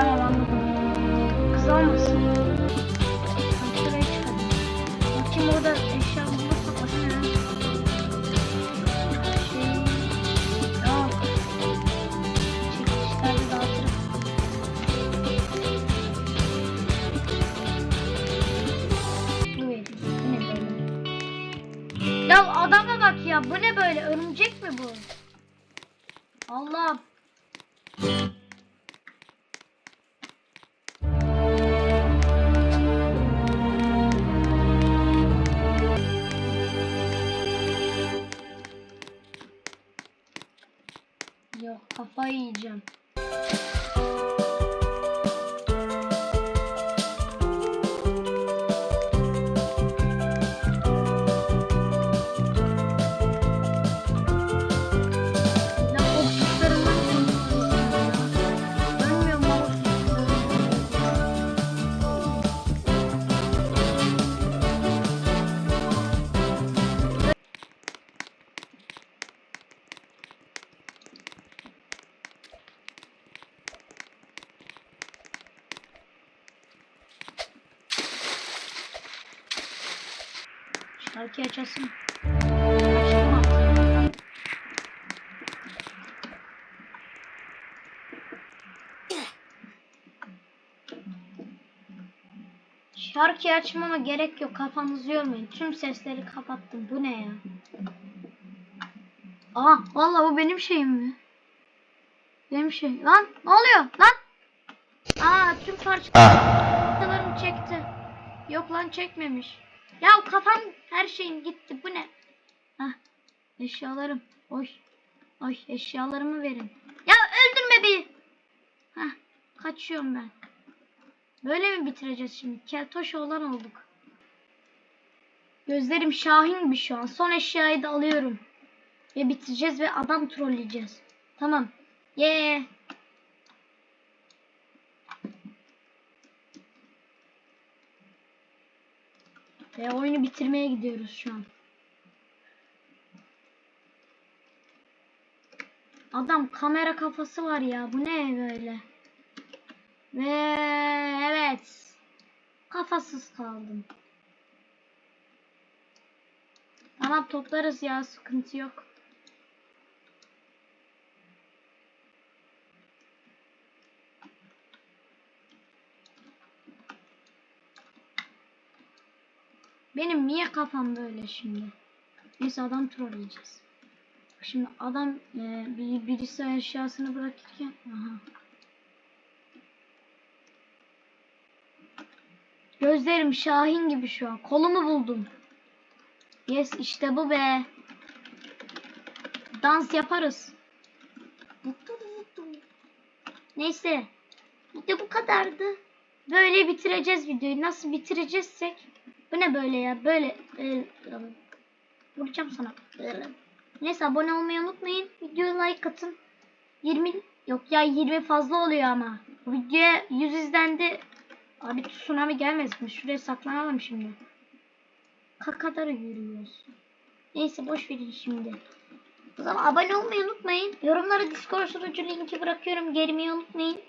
tamam anladım. Kız olmasın. Ben şuraya çıkalım. Bakayım orada eşya bulursak başına ne? Ya adama bak ya. Bu ne böyle? Örümcek mi bu? Allah'ım. Kafayı. Şarkı açasın. Açtım artık. Şarkı açmama gerek yok. Kafanızı yormayın. Tüm sesleri kapattım. Bu ne ya? Aa vallahi bu benim şeyim mi? Benim şey. Lan ne oluyor? Lan! Aa tüm parçalarımı çekti. Yok lan çekmemiş. Ya kafam her şeyim gitti. Bu ne? Hah. Eşyalarım. Oy. Oy eşyalarımı verin. Ya öldürme bir. Hah. Kaçıyorum ben. Böyle mi bitireceğiz şimdi? Keltoş olan olduk. Gözlerim şahin gibi şu an. Son eşyayı da alıyorum. Ve bitireceğiz ve adam trolleyeceğiz. Tamam. Ye. Ve oyunu bitirmeye gidiyoruz şu an. Adam kamera kafası var ya. Bu ne böyle? Ve evet. Kafasız kaldım. Tamam toplarız ya sıkıntı yok. Benim niye kafam böyle şimdi? Neyse adam trolleyeceğiz. Şimdi adam e, bir, birisi eşyasını bırakırken aha. Gözlerim Şahin gibi şu an. Kolumu buldum. Yes işte bu be. Dans yaparız. Neyse. Video bu kadardı. Böyle bitireceğiz videoyu. Nasıl bitireceğizsek. Bu ne böyle ya? Böyle. e, vuracağım sana. Neyse abone olmayı unutmayın. Videoya like atın. 20 yok ya 20 fazla oluyor ama. Videoya 100 izlendi. Abi tsunami gelmesin. Şuraya saklanalım şimdi. Ka kadar yürüyoruz. Neyse boş verin şimdi. O zaman abone olmayı unutmayın. Yorumlara Discord sunucu linki bırakıyorum. Gelmeyi unutmayın.